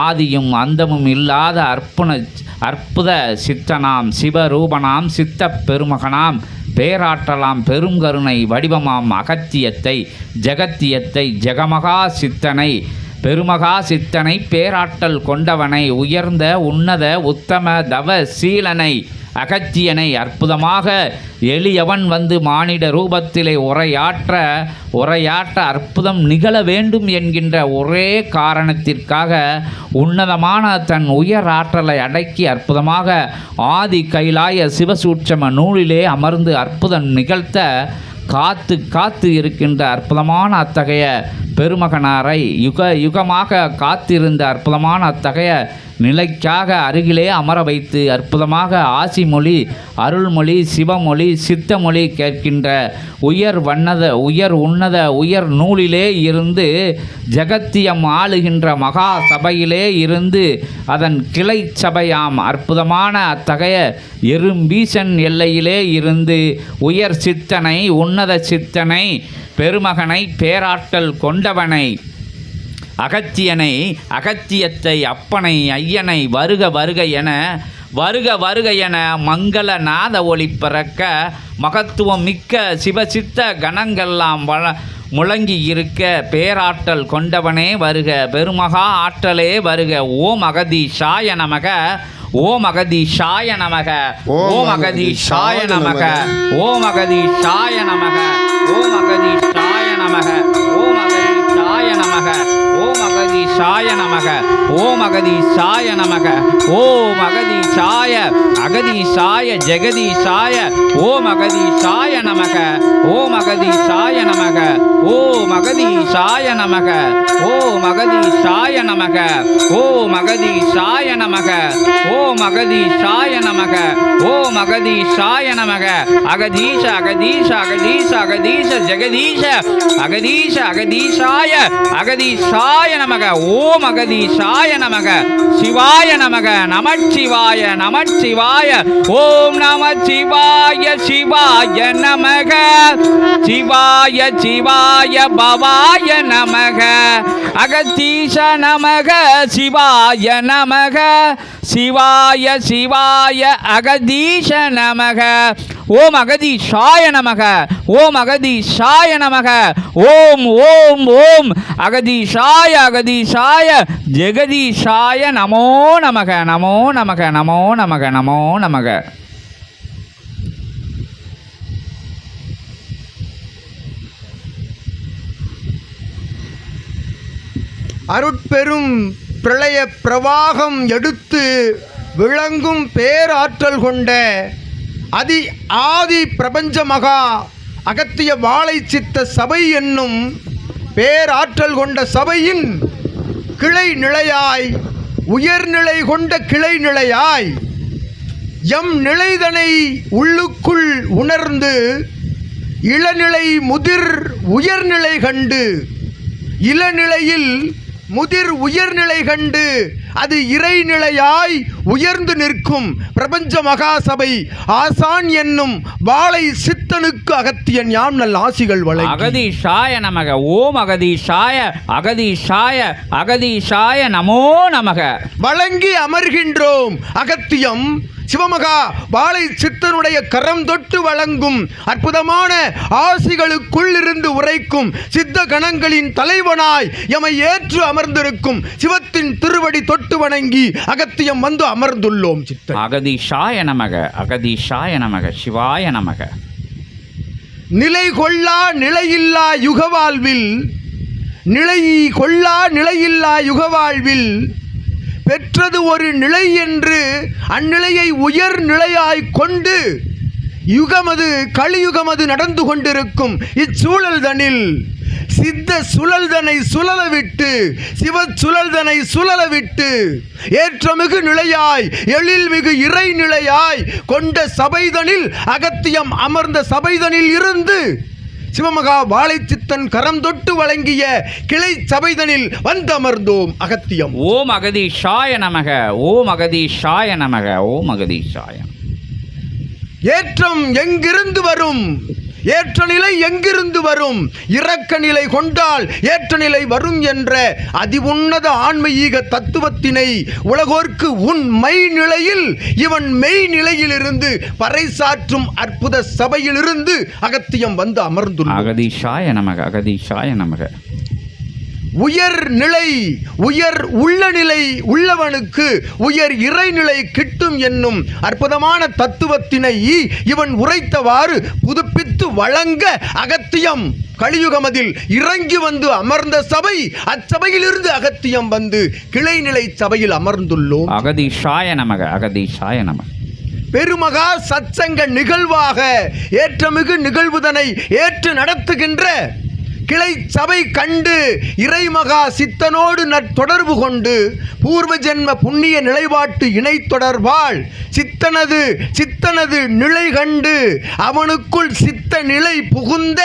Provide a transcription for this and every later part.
ஆதியும் அந்தமும் இல்லாத அற்புத அற்புத சித்தனாம் சிவரூபனாம் சித்த பெருமகனாம் பேராற்றலாம் பெருங்கருணை வடிவமாம் அகத்தியத்தை ஜெகத்தியத்தை ஜெகமகா சித்தனை பெருமகா சித்தனை பேராற்றல் கொண்டவனை உயர்ந்த உன்னத உத்தம தவ சீலனை அகத்தியனை அற்புதமாக எளியவன் வந்து மானிட ரூபத்திலே உரையாற்ற உரையாற்ற அற்புதம் நிகழ வேண்டும் என்கின்ற ஒரே காரணத்திற்காக உன்னதமான தன் உயர் ஆற்றலை அடக்கி அற்புதமாக ஆதி கைலாய சிவசூட்சம நூலிலே அமர்ந்து அற்புதம் நிகழ்த்த காத்து காத்து இருக்கின்ற அற்புதமான அத்தகைய பெருமகனாரை யுக யுகமாக காத்திருந்த அற்புதமான அத்தகைய நிலைக்காக அருகிலே அமர வைத்து அற்புதமாக ஆசிமொழி அருள்மொழி சிவமொழி சித்தமொழி கேட்கின்ற உயர் வண்ணத உயர் உன்னத உயர் நூலிலே இருந்து ஜெகத்தியம் ஆளுகின்ற மகா சபையிலே இருந்து அதன் கிளை சபையாம் அற்புதமான அத்தகைய எறும்பீசன் எல்லையிலே இருந்து உயர் சித்தனை உன்னத சித்தனை பெருமகனை பேராற்றல் கொண்டவனை அகத்தியனை அகத்தியத்தை அப்பனை ஐயனை வருக வருக என வருக வருக என மங்கள நாத ஒளி பிறக்க மகத்துவம் மிக்க சிவசித்த கணங்கள்லாம் வள முழங்கி இருக்க பேராற்றல் கொண்டவனே வருக பெருமகா ஆற்றலே வருக. ஓம் அகதீஷாய நமக ஓம் அகதீஷாய நமக ஓம் அகதீஷாய நமக ஓம் அகதீஷாய நமக ஓம் அகதீஷாய நமக ஓம் அகதீஷாய நமக. சாய நமக. ஓம் அகதி சாய நமக. ஓம் அகதி சாய அகதி சாய ஜெகதி சாய ஓம் அகதி சாய நமக. ஓம் அகதி சாய நமக. ஓம் அகதி சாய நமக. ஓம் அகதி சாய நமக. ஓம் அகதி சாய நமக. ஓம் அகதி சாய நமக. ஓம் அகதி சாய நமக. அகதீஷ அகதீஷ அகதீஷ அகதீஷ ஜெகதீஷ அகதீஷ அகதீஷாய சாய நமக. ஓ அகதீஷாய நமக. சிவாய நமக. நமச்சிவாய நமச்சிவாய. ஓம் நம சிவாய சிவாய நமக. சிவாய சிவாய பவாய நமக. அகத்தீஷ நமக சிவாய நமக. சிவாய சிவாய அகதீஷ நமக. ஓம் அகதீஷாய நமக ஓம் அகதீஷாய நமக ஓம் ஓம் ஓம் அகதி ஷாய அகதி ஷாய ஜெகதி ஷாய நமோ நமக நமோ நமக நமோ நமக நமோ நமக. அருட்பெரும் பிரளய பிரவாகம் எடுத்து விளங்கும் பேராற்றல் கொண்ட அதி ஆதி பிரபஞ்ச மகா அகத்திய வாழை சித்த சபை என்னும் பேராற்றல் கொண்ட சபையின் கிளை நிலையாய் உயர்நிலை கொண்ட கிளை நிலையாய் எம் நிலைதனை உள்ளுக்குள் உணர்ந்து இளநிலை முதிர் உயர்நிலை கண்டு இளநிலையில் முதிர் உயர்நிலை கண்டு அது இறைநிலையாய் உயர்ந்து நிற்கும். பிரபஞ்ச மகாசபை ஆசான் என்னும் வாளை சித்தனுக்கு அகத்தியன் யாம் நல் ஆசிகள் வழங்கி. அகதீஷாய நமக ஓம் அகதீஷாய அகதீஷாய அகதீஷாய நமோ நமக. வழங்கி அமர்கின்றோம் அகத்தியம் சிவமகா வாழை சித்தனுடைய கரம் தொட்டு வழங்கும் அற்புதமான ஆசிகளுக்குள் இருந்து உரைக்கும் சித்த கணங்களின் தலைவனாய் எமை ஏற்று அமர்ந்திருக்கும் சிவத்தின் திருவடி தொட்டு வணங்கி அகத்தியம் வந்து அமர்ந்துள்ளோம் சித்தன். அகதீஷாய நமக அகதீஷாய நமக சிவாய நமக. நிலை கொள்ளா நிலையில்லா யுகவாழ்வில் நிலை கொள்ளா நிலையில்லா யுகவாழ்வில் பெற்றது ஒரு நிலை என்று அந்நிலையை உயர் நிலையாய் கொண்டு யுகமது கலியுகமது நடந்து கொண்டிருக்கும். இச்சூழல்தனில் சித்த சுழல்தனை சுழல விட்டு சிவ சுழல்தனை சுழல விட்டு ஏற்றமிகு நிலையாய் எழில்மிகு இறை நிலையாய் கொண்ட சபைதனில் அகத்தியம் அமர்ந்த சபைதனில் இருந்து சிவமகா வாழைச்சித்தன் கரம் தொட்டு வழங்கிய கிளை சபைதனில் வந்தமர்ந்தோம் அகத்தியம். ஓம் அகதீஷாய நமக ஓம் அகதீஷாய நமக ஓம் அகதீஷாய ஏற்றம் எங்கிருந்து வரும்? ஏற்ற நிலை எங்கிருந்து வரும்? இறக்க நிலை கொண்டால் ஏற்ற நிலை வரும் என்ற அதிவுன்னத ஆன்மீக தத்துவத்தினை உலகோர்க்கு உன் மெய் நிலையில் இவன் மெய் நிலையிலிருந்து பறைசாற்றும் அற்புத சபையிலிருந்து அகத்தியம் வந்து அமர்ந்துள்ளான் அகதீஷாய நமக அகதீஷாய நமக. உயர் நிலை உயர் உள்ள நிலை உள்ளவனுக்கு உயர் இறைநிலை கிட்டும் என்னும் அற்புதமான தத்துவத்தினை இவன் உரைத்தவாறு புதுப்பித்து வழங்க அகத்தியம். கலியுகமதில் இறங்கி வந்து அமர்ந்த சபை அச்சபையிலிருந்து அகத்தியம் வந்து கிளைநிலை சபையில் அமர்ந்துள்ளோம். அகதீஷாய நமக அகதீஷாய நமக பெருமகா சத்சங்க நிகழ்வாக ஏற்றமிகு நிகழ்வுதனை ஏற்று நடத்துகின்ற கிளை சபை கண்டு இறைமகா சித்தனோடு நற்தொடர்பு கொண்டு பூர்வ ஜென்ம புண்ணிய நிலைப்பாட்டு இணை தொடர்பால் சித்தனது சித்தனது நிலை கண்டு அவனுக்குள் சித்த நிலை புகுந்த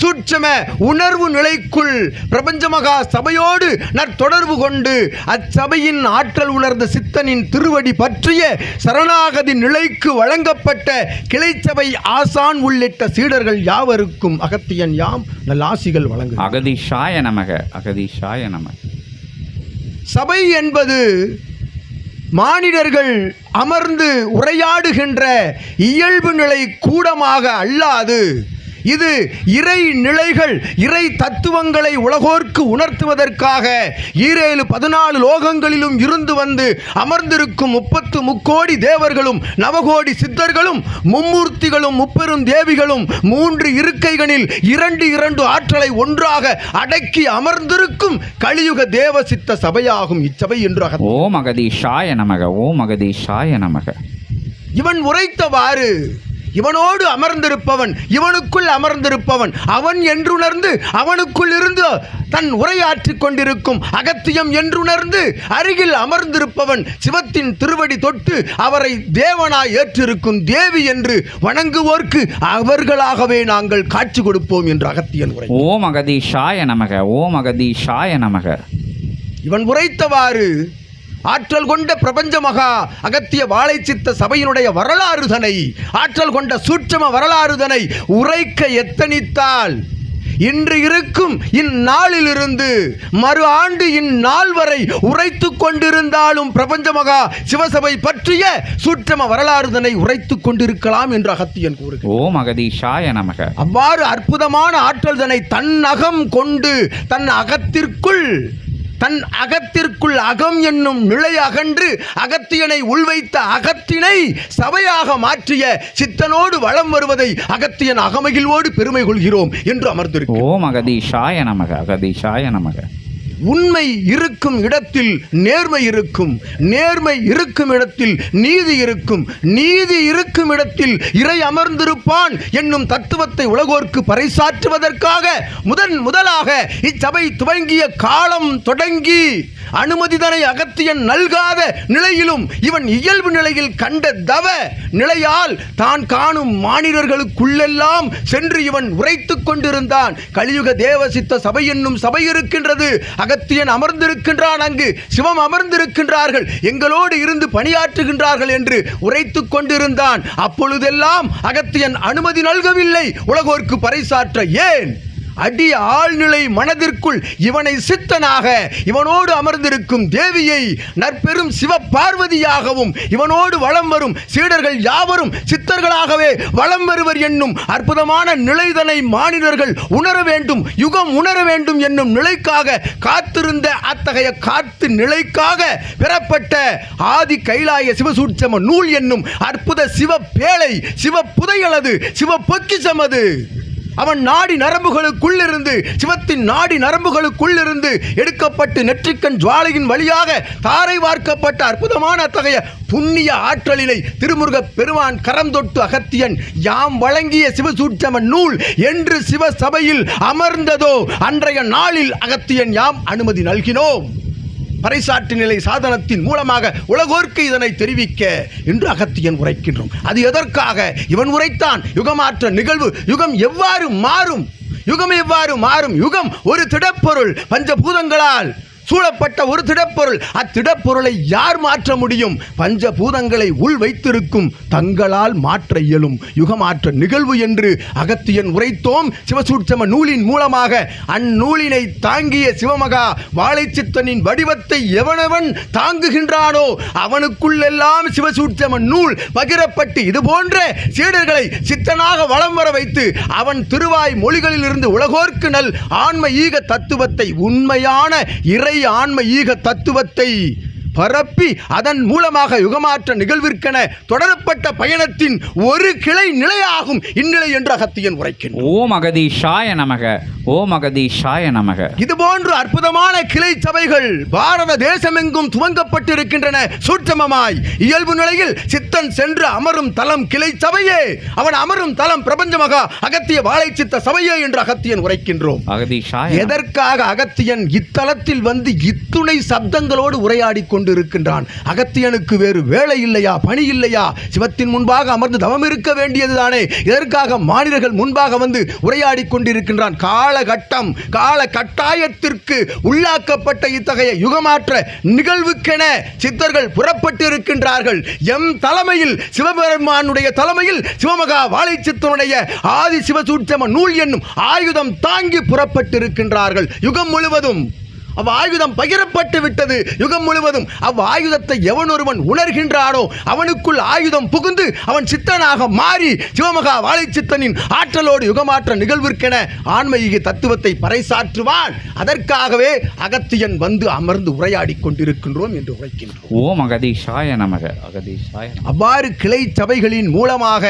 சூட்சம உணர்வு நிலைக்குள் பிரபஞ்சமகா சபையோடு நற்தொடர்பு கொண்டு அச்சபையின் ஆற்றல் உணர்ந்த சித்தனின் திருவடி பற்றிய சரணாகதி நிலைக்கு வழங்கப்பட்ட கிளைச்சபை ஆசான் உள்ளிட்ட சீடர்கள் யாவருக்கும் அகத்தியன் யாம் நல்லாசிகள் வழங்கு அகதீஷாய நமக அகதீஷாய நமக. சபை என்பது மானிடர்கள் அமர்ந்து உரையாடுகின்ற இயல்பு நிலை கூடமாக அல்லாது இது இறை நிலைகள் இறை தத்துவங்களை உலகோர்க்கு உணர்த்துவதற்காக ஈரேழு பதினாலு லோகங்களிலும் இருந்து வந்து அமர்ந்திருக்கும் முப்பத்து முக்கோடி தேவர்களும் நவகோடி சித்தர்களும் மும்மூர்த்திகளும் முப்பெரும் தேவிகளும் மூன்று இருக்கைகளில் இரண்டு இரண்டு ஆற்றலை ஒன்றாக அடக்கி அமர்ந்திருக்கும் கலியுக தேவ சித்த சபையாகும் இச்சபை என்று ஓம் அகதீஷாய நமக ஓம் அகதீஷாய நமக. இவன் உரைத்தவாறு இவனோடு அமர்ந்திருப்பவன் இவனுக்குள் அமர்ந்திருப்பவன் அவன் என்றுணர்ந்து அவனுக்குள் இருந்து தன் உரையாற்றிக் கொண்டிருக்கும் அகத்தியம் என்றுணர்ந்து அருகில் அமர்ந்திருப்பவன் சிவத்தின் திருவடி தொட்டு அவரை தேவனாய் ஏற்றிருக்கும் தேவி என்று வணங்குவோர்க்கு அவர்களாகவே நாங்கள் காட்சி கொடுப்போம் என்று அகத்தியன் உரை. ஓம் அகதீஷாய நமக ஓம் அகதீஷாய நமக. இவன் உரைத்தவாறு ஆற்றல் கொண்ட பிரபஞ்ச மகா அகத்திய வாழை சித்த சபையினுடைய வரலாறுதனை ஆற்றல் கொண்ட சூட்சம வரலாறுதனை உரைக்க எத்தனித்தால் இன்று இருக்கும் இந்நாளிலிருந்து மறு ஆண்டு இந்நாள் வரை உரைத்து கொண்டிருந்தாலும் பிரபஞ்ச மகா சிவசபை பற்றிய சூட்சம வரலாறுதனை உரைத்து கொண்டிருக்கலாம் என்று அகத்தியன் கூறுகிறார் ஓம் அகதீஷாய நமக. அவ்வாறு அற்புதமான ஆற்றல்தனை தன் அகம் கொண்டு தன் அகத்திற்குள் தன் அகத்திற்குள் அகம் என்னும் நிலை அகன்று அகத்தியனை உள்வைத்த அகத்தினை சபையாக மாற்றிய சித்தனோடு வளம் வருவதை அகத்தியன் அகமகிழ்வோடு பெருமை கொள்கிறோம் என்று அமர்ந்திருக்கிறோம் ஓம் அகதீஷாய நமக அகதீஷாய நமக. உண்மை இருக்கும் இடத்தில் நேர்மை இருக்கும். நேர்மை இருக்கும் இடத்தில் நீதி இருக்கும். நீதி இருக்கும் இடத்தில் இறை அமர்ந்திருப்பான் என்னும் தத்துவத்தை உலகோர்க்கு பறைசாற்றுவதற்காக முதன் முதலாக இச்சபை துவங்கிய காலம் தொடங்கி அனுமதிதனை அகத்தியன் நல்காத நிலையிலும் இவன் இயல்பு நிலையில் கண்ட தவ நிலையால் தான் காணும் மாநிலர்களுக்குள்ளெல்லாம் சென்று இவன் உரைத்துக் கொண்டிருந்தான். கலியுக தேவசித்த சபை என்னும் சபை இருக்கின்றது. அகத்தியன் அமர்ந்திருக்கின்றான் அங்கு. சிவம் அமர்ந்திருக்கின்றார்கள். எங்களோடு இருந்து பணியாற்றுகின்றார்கள் என்று உரைத்துக் கொண்டிருந்தான். அப்பொழுதெல்லாம் அகத்தியன் அனுமதி நல்கவில்லை. உலகோர்க்கு பறைசாற்ற ஏன்? அடி ஆழ்நிலை மனதிற்குள் இவனை சித்தனாக இவனோடு அமர்ந்திருக்கும் தேவியை நற்பெரும் சிவ பார்வதியாகவும் இவனோடு வலம் வரும் சீடர்கள் யாவரும் சித்தர்களாகவே வலம் வருவர் என்னும் அற்புதமான நிலைதனை மானிடர்கள் உணர வேண்டும் யுகம் உணர வேண்டும் என்னும் நிலைக்காக காத்திருந்த அத்தகைய காத்து நிலைக்காக பெறப்பட்ட ஆதி கைலாய சிவசூட்சம நூல் என்னும் அற்புத சிவ பேழை சிவ புதையலது சிவ பொக்கிசமது அவன் நாடி நரம்புகளுக்குள்ளிருந்து சிவத்தின் நாடி நரம்புகளுக்குள்ளிருந்து எடுக்கப்பட்டு நெற்றிக்கண் ஜுவாலையின் வழியாக தாரை வார்க்கப்பட்ட அற்புதமான அத்தகைய புண்ணிய ஆற்றலினை திருமுருக பெருமான் கரம் தொட்டு அகத்தியன் யாம் வழங்கிய சிவசூட்சம நூல் என்று சிவ சபையில் அமர்ந்ததோ அன்றைய நாளில் அகத்தியன் யாம் அனுமதி நல்கினோம். பறைசாற்று நிலை சாதனத்தின் மூலமாக உலகோர்க்கு இதனை தெரிவிக்க என்று அகத்தியன் உரைக்கின்றோம். அது எதற்காக? இவன் உரைத்தான் யுகமாற்ற நிகழ்வு யுகம் எவ்வாறு மாறும்? யுகம் எவ்வாறு மாறும்? யுகம் ஒரு திடப்பொருள் பஞ்சபூதங்களால் சூழப்பட்ட ஒரு திடப்பொருள். அத்திடப்பொருளை யார் மாற்ற முடியும்? பஞ்ச பூதங்களை உள் வைத்திருக்கும் தங்களால் மாற்ற இயலும். யுகமாற்ற நிகழ்வு என்று அகத்தியன் உரைத்தோம். சிவசூட்சம நூலின் மூலமாக அந்நூலினை தாங்கிய சிவமகா வாழைச்சித்தனின் வடிவத்தை எவனவன் தாங்குகின்றானோ அவனுக்குள்ளெல்லாம் சிவசூட்சம நூல் பகிரப்பட்டு இது போன்ற சீடர்களை சித்தனாக வலம் வர வைத்து அவன் திருவாய் மொழிகளிலிருந்து உலகோர்க்கு நல் ஆன்ம ஈக தத்துவத்தை உண்மையான இறை ஆன்ம ஈக தத்துவத்தை பரப்பி அதன் மூலமாக யுகமாற்ற நிகழ்விற்கென தொடரப்பட்ட பயணத்தின் ஒரு கிளை நிலையாகும் இந்நிலை என்று அகத்தியன் உரைக்கின்றான். ஓம் அகதீஷாய நமக ஓம் அகதீஷாய நமக. இதுபோன்று அற்புதமான கிளை சபைகள் பாரத தேசமெங்கும் துவங்கப்பட்டிருக்கின்றன. சூட்சமமாய் இயல்பு நிலையில் சித்தன் சென்று அமரும் தலம் கிளை சபையே. அவன் அமரும் தலம் பிரபஞ்ச மகா அகத்திய வாழை சித்த சபையே என்று அகத்தியன் உரைக்கின்றோம். அகதீஷாய எதற்காக அகத்தியன் இத்தலத்தில் வந்து இத்துணை சப்தங்களோடு உரையாடி கொண்டிருக்கின்றான். அகத்தியனுக்கு வேறு வேலை இல்லையா? பணி இல்லையா? சிவத்தின் முன்பாக அமர்ந்து தவம் இருக்க வேண்டியதுதானே? இதற்காக மாநிலர்கள் முன்பாக வந்து உரையாடி கொண்டிருக்கின்றான்? காலகட்டம் கால கட்டாயத்திற்கு உள்ளாக்கப்பட்ட இத்தகைய யுகமாற்ற நிகழ்வுக்கென சித்தர்கள் புறப்பட்டு இருக்கின்றார்கள் எம் தலைமையில் சிவபெருமானுடைய தலைமையில் சிவமகா வாழை சித்தனுடைய ஆதி சிவசூட்சம நூல் என்னும் ஆயுதம் தாங்கி புறப்பட்டிருக்கின்றார்கள். யுகம் முழுவதும் அவ் ஆயுதம் பகிரப்பட்டு விட்டது. யுகம் முழுவதும் அவ் ஆயுதத்தை எவன் ஒருவன் உணர்கின்றானோ அவனுக்குள் ஆயுதம் புகுந்து அவன் சித்தனாக மாறி சிவமகா வாழை சித்தனின் ஆற்றலோடு யுகமாற்ற நிகழ்விற்கென ஆன்மீக தத்துவத்தை பறைசாற்றுவான் அதற்காகவே அகத்தியன் வந்து அமர்ந்து உரையாடி கொண்டிருக்கின்றோம் என்று உரைக்கின்றோம். ஓம் அகதீஷாய நமக. அகதீஷாய. அவ்வாறு கிளை சபைகளின் மூலமாக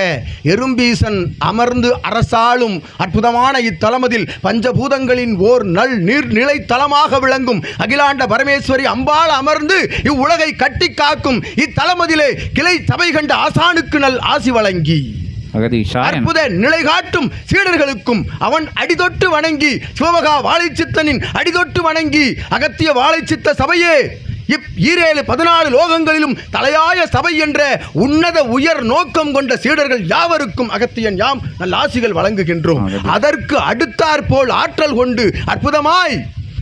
எறும்பீசன் அமர்ந்து அரசாளும் அற்புதமான இத்தலமதில் பஞ்சபூதங்களின் ஓர் நல் நீர்நிலை தலமாக விளங்கும் அகிலாண்ட பரமேஸ்வரி அம்பாள் அமர்ந்து இவ்வுலகை கட்டி காக்கும் இத்தலமதிலே கிளை சபை கண்ட ஆசானுக்கு நல் ஆசி வழங்கி. அற்புத நிலை காட்டும் சீடர்களுக்கும் அவன் அடிதொட்டு வணங்கி. சிவமகா வாழைச்சித்தனின் அடிதொட்டு வணங்கி. அகத்திய வாழைச்சித்த சபையே இப் ஈரேழு பதினாலு லோகங்களிலும் தலையாய சபை என்ற உன்னத உயர் நோக்கம் கொண்ட சீடர்கள் யாவருக்கும் அகத்தியன் யாம் நல்ல ஆசிகள் வழங்குகின்றோம். அதற்கு அடுத்தாற்போல் ஆற்றல் கொண்டு அற்புதமாய்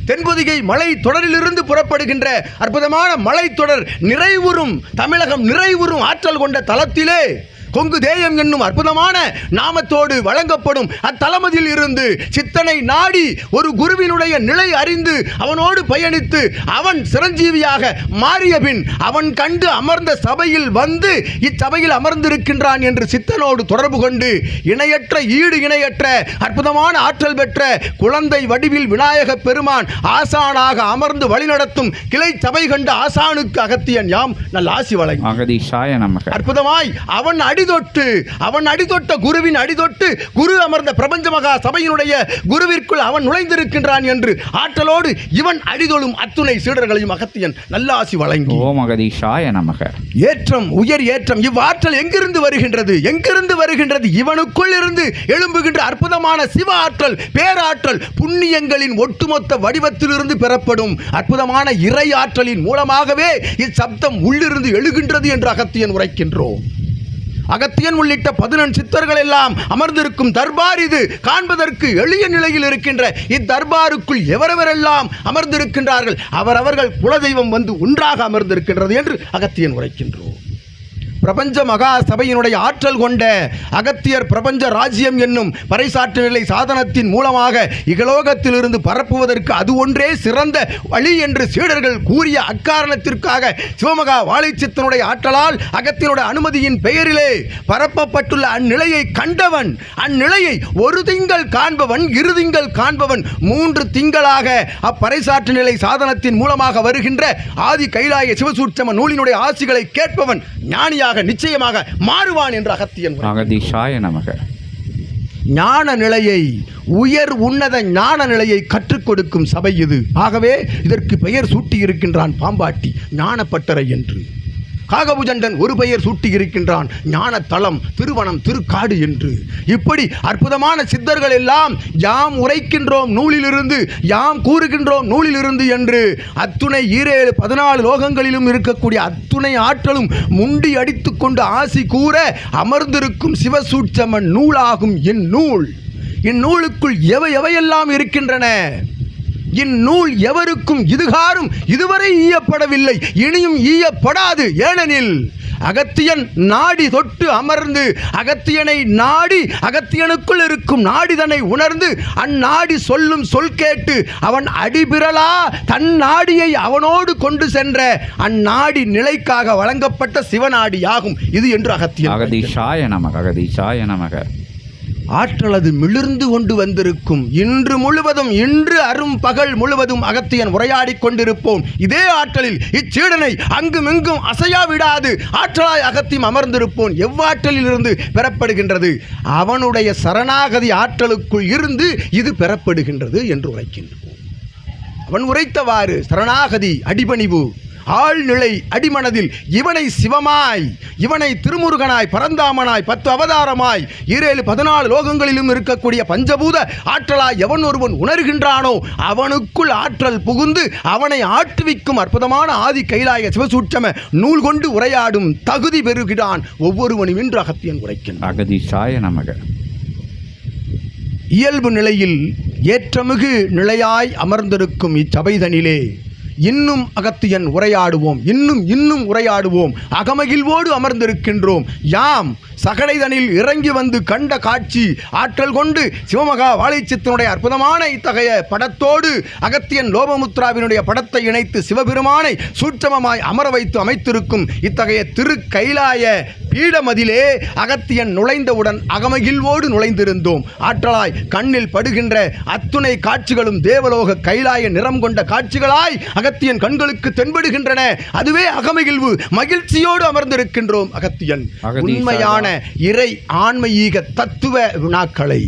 தென்பொதிகை மலை தொடரிலிருந்து புறப்படுகின்ற அற்புதமான மலைத்தொடர் நிறைவுறும் தமிழகம் நிறைவுறும் ஆற்றல் கொண்ட தளத்திலே கொங்கு தேயம் என்னும் அற்புதமான நாமத்தோடு வழங்கப்படும். அத்தலமதில் இருந்து சித்தனை நாடி ஒரு குருவினுடைய நிலை அறிந்து அவனோடு பயணித்து அவன் சிரஞ்சீவியாக மாறிய பின் அவன் கண்டு அமர்ந்த சபையில் வந்து இச்சபையில் அமர்ந்திருக்கின்றான் என்று சித்தனோடு தொடர்பு கொண்டு இணையற்ற ஈடு இணையற்ற அற்புதமான ஆற்றல் பெற்ற குழந்தை வடிவில் விநாயக பெருமான் ஆசானாக அமர்ந்து வழிநடத்தும் கிளை சபை கண்ட ஆசானுக்கு அகத்தியன் யாம். நல்ல ஆசி வழங்கி. அகதீஷாய அற்புதமாய் அவன் அடிதொட்டு. அவன் அடிதொட்ட குருவின் அடிதொட்டு. குரு அமர்ந்த பிரபஞ்ச மகா சபையினுடைய குருவிற்குள் அவன் நுழைந்திருக்கின்றான் என்று ஆற்றலோடு இவன் அடிதொழும் அத்துணை சீடர்களையும் அகத்தியன் நல்லாசி வழங்கி. ஓம் அகதீஷாய நமக. ஏற்றம் உயர் ஏற்றம். இவ்வாற்றல் எங்கிருந்து வருகின்றது? எங்கிருந்து வருகின்றது? இவனுக்குள் இருந்து எழும்புகின்ற அற்புதமான சிவ ஆற்றல் பேராற்றல் புண்ணியங்களின் ஒட்டுமொத்த வடிவத்திலிருந்து பெறப்படும் அற்புதமான இறை ஆற்றலின் மூலமாகவே இச்சப்தம் உள்ளிருந்து எழுகின்றது என்று அகத்தியன் உரைக்கின்றோம். அகத்தியன் உள்ளிட்ட பதினெண் சித்தர்கள் எல்லாம் அமர்ந்திருக்கும் தர்பார் இது. காண்பதற்கு எளிய நிலையில் இருக்கின்ற இத்தர்பாருக்குள் எவரெவரெல்லாம் அமர்ந்திருக்கின்றார்கள் அவரவர்கள் குலதெய்வம் வந்து ஒன்றாக அமர்ந்திருக்கின்றது என்று அகத்தியன் உரைக்கின்றோம் பிரபஞ்ச மகா சபையினுடைய ஆற்றல் கொண்ட அகத்தியர் பிரபஞ்ச ராஜ்யம் என்னும் பறைசாற்று நிலை சாதனத்தின் மூலமாக இகலோகத்திலிருந்து பரப்புவதற்கு அது ஒன்றே சிறந்த வழி என்று சீடர்கள் கூறிய அக்காரணத்திற்காக சிவமகா வாழைச்சித்தனுடைய ஆற்றலால் அகத்தினுடைய அனுமதியின் பெயரிலே பரப்பப்பட்டுள்ள அந்நிலையை கண்டவன் அந்நிலையை ஒரு திங்கள் காண்பவன் இரு திங்கள் காண்பவன் மூன்று திங்களாக அப்பறைசாற்று நிலை சாதனத்தின் மூலமாக வருகின்ற ஆதி கைலாய சிவசூட்சம நூலினுடைய ஆசிகளை கேட்பவன் ஞானியாக நிச்சயமாக மாறுவான் என்று அகத்தியன். அகதீஷாய நமக. ஞான நிலையை உயர் உன்னத ஞான நிலையை கற்றுக் கொடுக்கும் சபை இது. ஆகவே இதற்கு பெயர் சூட்டி இருக்கின்றான் பாம்பாட்டி ஞானப்பட்டறை என்று. காகபுஜண்டன் ஒரு பெயர் சூட்டியிருக்கின்றான் ஞான தலம் திருவனம் திருக்காடு என்று. இப்படி அற்புதமான சித்தர்கள் எல்லாம் யாம் உரைக்கின்றோம் நூலிலிருந்து யாம் கூறுகின்றோம் நூலிலிருந்து என்று. அத்துணை ஈரேழு பதினாலு லோகங்களிலும் இருக்கக்கூடிய அத்துணை ஆற்றலும் முண்டி அடித்துக்கொண்டு ஆசி கூற அமர்ந்திருக்கும் சிவசூட்சமன் நூலாகும் இந்நூல். இந்நூலுக்குள் எவை எவையெல்லாம் இருக்கின்றன? இந்நூல் எவருக்கும் இதுகாரும் இதுவரை ஈயப்படவில்லை. இனியும் ஈயப்படாது. ஏனெனில் அகத்தியன் நாடி தொட்டு அமர்ந்து அகத்தியனை நாடி அகத்தியனுக்குள் இருக்கும் நாடிதனை உணர்ந்து அந்நாடி சொல்லும் சொல் கேட்டு அவன் அடிபிரலா தன் நாடியை அவனோடு கொண்டு சென்ற அந்நாடி நிலைக்காக வழங்கப்பட்ட சிவநாடியாகும். இது என்று அகத்தியன் அகதீஷாய நமக அகதீஷாய நமக. ஆற்றலது மிளிர்ந்து கொண்டு வந்திருக்கும். இன்று முழுவதும் இன்று அரும் பகல் முழுவதும் அகத்தியன் உரையாடி கொண்டிருப்போம். இதே ஆற்றலில் இச்சீடனை அங்குமிங்கும் அசையா விடாது. ஆற்றலாய் அகத்தியம் அமர்ந்திருப்போம். எவ்வாற்றலில் இருந்து பெறப்படுகின்றது? அவனுடைய சரணாகதி ஆற்றலுக்குள் இருந்து இது பெறப்படுகின்றது என்று உரைக்கின்றோம். அவன் உரைத்தவாறு சரணாகதி அடிபணிவு ஆழ்நிலை அடிமனதில் இவனை சிவமாய் இவனை திருமுருகனாய் பரந்தாமனாய் பத்து அவதாரமாய் ஈரேழு பதினாலு லோகங்களிலும் இருக்கக்கூடிய பஞ்சபூத ஆற்றலாய் எவன் ஒருவன் உணர்கின்றானோ அவனுக்குள் ஆற்றல் புகுந்து அவனை ஆட்டுவிக்கும் அற்புதமான ஆதி கைலாய சிவசூட்சம நூல் கொண்டு உரையாடும் தகுதி பெறுகிறான் ஒவ்வொருவனும் என்று அகத்தியன் உரைக்கின்றான். நமக. இயல்பு நிலையில் ஏற்றமிகு நிலையாய் அமர்ந்திருக்கும் இச்சபைதனிலே இன்னும் அகத்தியன் உரையாடுவோம் இன்னும் இன்னும் உரையாடுவோம். அகமகிழ்வோடு அமர்ந்திருக்கின்றோம். யாம் சகடைதனில் இறங்கி வந்து கண்ட காட்சி ஆற்றல் கொண்டு சிவமகா வாழைச்சித்தனுடைய அற்புதமான இத்தகைய படத்தோடு அகத்தியன் லோபமுத்ராவினுடைய படத்தை இணைத்து சிவபெருமானை சூட்சமமாய் அமர வைத்து அமைத்திருக்கும் இத்தகைய திரு கைலாய பீடமதிலே அகத்தியன் நுழைந்தவுடன் அகமகிழ்வோடு நுழைந்திருந்தோம் ஆற்றலாய் கண்ணில் படுகின்ற அத்துணை காட்சிகளும் தேவலோக கைலாய நிறம் கொண்ட காட்சிகளாய் அகத்தியன் கண்களுக்கு தென்படுகின்றன அதுவே அகமகிழ்வு மகிழ்ச்சியோடு அமர்ந்திருக்கின்றோம் அகத்தியன் அகதீசாயா. உண்மையான இறை ஆன்மீக தத்துவ வினாக்களை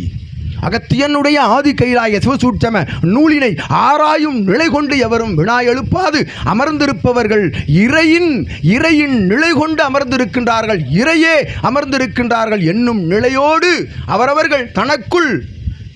அகத்தியனுடைய ஆதி கைலாய சிவசூட்சம நூலினை ஆராயும் நிலை கொண்டு எவரும் வினா எழுப்பாது. அமர்ந்திருப்பவர்கள் இறையின் இறையின் நிலை கொண்டு அமர்ந்திருக்கின்றார்கள். இறையே அமர்ந்திருக்கின்றார்கள் என்னும் நிலையோடு அவரவர்கள் தனக்குள்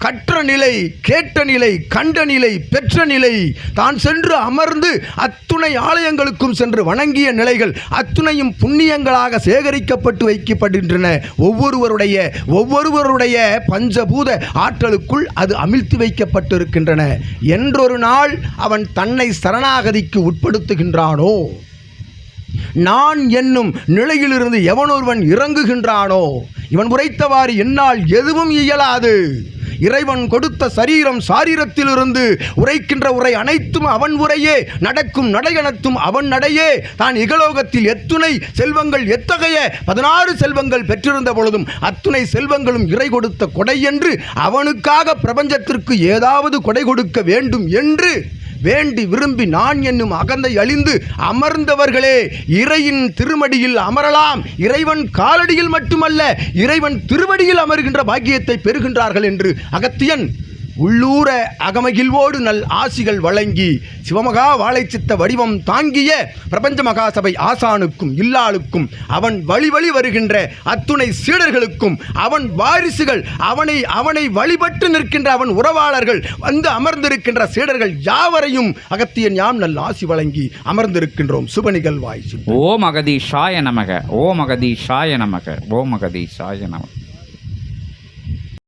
கற்ற நிலை கேட்ட நிலை கண்ட நிலை பெற்ற நிலை தான் சென்று அமர்ந்து அத்துணை ஆலயங்களுக்கும் சென்று வணங்கிய நிலைகள் அத்துணையும் புண்ணியங்களாக சேகரிக்கப்பட்டு வைக்கப்படுகின்றன. ஒவ்வொருவருடைய ஒவ்வொருவருடைய பஞ்சபூத ஆற்றலுக்குள் அது அமிழ்த்தி வைக்கப்பட்டிருக்கின்றன. என்றொரு நாள் அவன் தன்னை சரணாகதிக்கு உட்படுத்துகின்றானோ? நான் என்னும் நிலையிலிருந்து எவனொருவன் இறங்குகின்றானோ? இவன் உரைத்தவாறு என்னால் எதுவும் இயலாது. இறைவன் கொடுத்த சரீரம் சாரீரத்திலிருந்து உரைக்கின்ற உரை அனைத்தும் அவன் உரையே நடக்கும் நடையனத்தும் அவன் நடையே. தான் இகலோகத்தில் எத்துணை செல்வங்கள் எத்தகைய பதினாறு செல்வங்கள் பெற்றிருந்த பொழுதும் அத்துணை செல்வங்களும் இறை கொடுத்த கொடை என்று அவனுக்காக பிரபஞ்சத்திற்கு ஏதாவது கொடை கொடுக்க வேண்டும் என்று வேண்டி விரும்பி நான் என்னும் அகந்தை அழிந்து அமர்ந்தவர்களே இறையின் திருமடியில் அமரலாம். இறைவன் காலடியில் மட்டுமல்ல இறைவன் திருவடியில் அமர்கின்ற பாக்கியத்தை பெறுகின்றார்கள் என்று அகத்தியன் உள்ளூர அகமகிழ்வோடு நல் ஆசிகள் வழங்கி சிவமகா வாழைச்சித்த வடிவம் தாங்கிய பிரபஞ்ச மகாசபை ஆசானுக்கும் இல்லாளுக்கும் அவன் வழி வழி வருகின்ற அத்துணை சீடர்களுக்கும் அவன் வாரிசுகள் அவனை அவனை வழிபட்டு நிற்கின்ற அவன் உறவாளர்கள் வந்து அமர்ந்திருக்கின்ற சீடர்கள் யாவரையும் அகத்தியன் யாம் நல் ஆசி வழங்கி அமர்ந்திருக்கின்றோம். சுபநிகழ்வாய் ஓம் அகதீஷாய நமக. ஓம் அகதீஷாய நமக. ஓம் அகதீஷாய நமக.